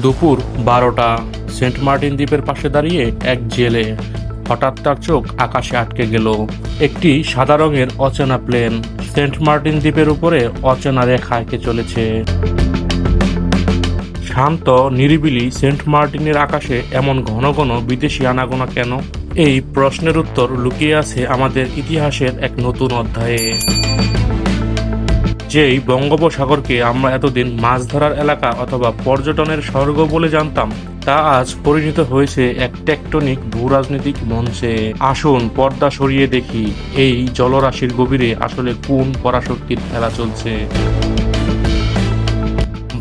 দুপুর বারোটা, Saint Martin দ্বীপের পাশে দাঁড়িয়ে এক জেলে। হঠাৎ তার চোখ আকাশে আটকে গেল। একটি সাদা রঙের অচেনা প্লেন সেন্ট মার্টিন দ্বীপের উপরে অচেনা রেখা এঁকে চলেছে। শান্ত, নিরিবিলি সেন্ট মার্টিনের আকাশে এমন ঘন ঘন বিদেশি আনাগোনা কেন? এই প্রশ্নের উত্তর লুকিয়ে আছে আমাদের ইতিহাসের এক নতুন অধ্যায়ে। যেই বঙ্গোপসাগরকে আমরা এতদিন মাছ ধরার এলাকা অথবা পর্যটনের স্বর্গ বলে জানতাম, তা আজ পরিণত হয়েছে এক টেকটনিক ভূরাজনৈতিক মঞ্চে। আসুন, পর্দা সরিয়ে দেখি এই জলরাশির গভীরে আসলে কোন পরাশক্তির খেলা চলছে।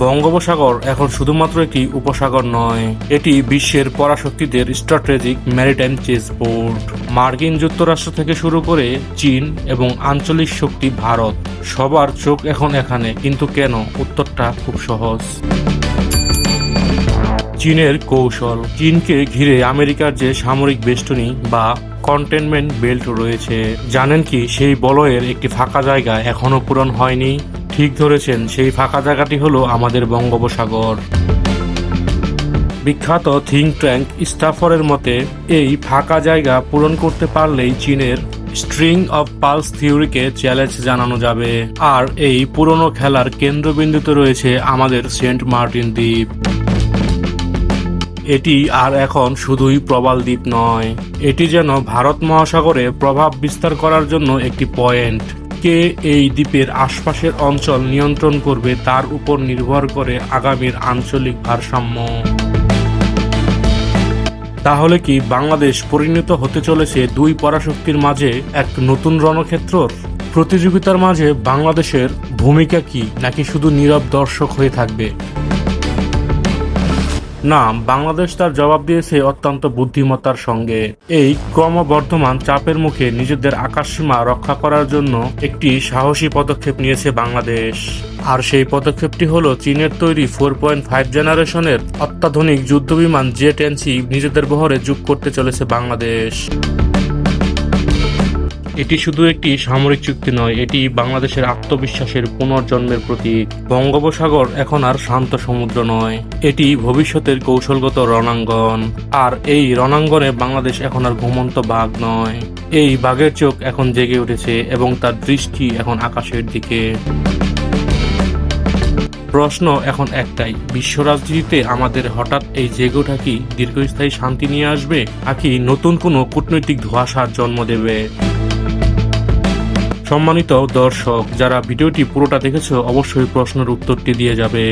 বঙ্গোপসাগর এখন শুধুমাত্র একটি উপসাগর নয়, এটি বিশ্বের পরাশক্তিদের স্ট্র্যাটেজিক ম্যারিটাইম চেস বোর্ড মার্কিন যুক্তরাষ্ট্র থেকে শুরু করে চীন এবং আঞ্চলিক শক্তি ভারত, সবার চোখ এখন এখানে, কিন্তু কেন? উত্তরটা খুব সহজ। চীনের কৌশল। চীনকে ঘিরে আমেরিকার যে সামরিক বেষ্টনী বা কন্টেনমেন্ট বেল্ট রয়েছে, জানেন কি? সেই বলয়ের একটি ফাঁকা জায়গা এখনও পূরণ হয়নি। ঠিক ধরেছেন, সেই ফাঁকা জায়গাটি হলো আমাদের বঙ্গোপসাগর। বিখ্যাত থিঙ্ক ট্যাঙ্ক স্টাফরের মতে, এই ফাঁকা জায়গা পূরণ করতে পারলেই চীনের স্ট্রিং অফ পালস থিওরিকে চ্যালেঞ্জ জানানো যাবে। আর এই পুরনো খেলার কেন্দ্রবিন্দুতে রয়েছে আমাদের সেন্ট মার্টিন দ্বীপ। এটি আর এখন শুধুই প্রবাল দ্বীপ নয়, এটি যেন ভারত মহাসাগরে প্রভাব বিস্তার করার জন্য একটি পয়েন্ট। কে এই দ্বীপের আশপাশের অঞ্চল নিয়ন্ত্রণ করবে তার উপর নির্ভর করে আগামীর আঞ্চলিক ভারসাম্য। তাহলে কি বাংলাদেশ পরিণত হতে চলেছে দুই পরাশক্তির মাঝে এক নতুন রণক্ষেত্র প্রতিযোগিতার মাঝে বাংলাদেশের ভূমিকা কি নাকি শুধু নীরব দর্শক হয়ে থাকবে? না বাংলাদেশ তার জবাব দিয়েছে অত্যন্ত বুদ্ধিমত্তার সঙ্গে। এই ক্রমবর্ধমান চাপের মুখে নিজেদের আকাশসীমা রক্ষা করার জন্য একটি সাহসী পদক্ষেপ নিয়েছে বাংলাদেশ। আর সেই পদক্ষেপটি হলো চীনের তৈরি ফোর পয়েন্ট ফাইভ জেনারেশনের অত্যাধুনিক যুদ্ধবিমান জেট এনসি নিজেদের বহরে যোগ করতে চলেছে বাংলাদেশ। এটি শুধু একটি সামরিক চুক্তি নয়, এটি বাংলাদেশের আত্মবিশ্বাসের পুনর্জন্মের প্রতীক। বঙ্গোপসাগর এখন আর শান্ত সমুদ্র নয়, এটি ভবিষ্যতের কৌশলগত রণাঙ্গন। আর এই রণাঙ্গনে বাংলাদেশ এখন আর ঘুমন্ত বাঘ নয়। এই বাঘের চোখ এখন জেগে উঠেছে এবং তার দৃষ্টি এখন আকাশের দিকে। প্রশ্ন এখন একটাই, বিশ্ব রাজনীতিতে আমাদের হঠাৎ এই জেগে ওঠা কি দীর্ঘস্থায়ী শান্তি নিয়ে আসবে, নাকি নতুন কোনো কূটনৈতিক ধোঁয়াশার জন্ম দেবে? সম্মানিত দর্শক যারা ভিডিওটি পুরোটা দেখেছ অবশ্যই প্রশ্নের উত্তরটি দিয়ে যাবে।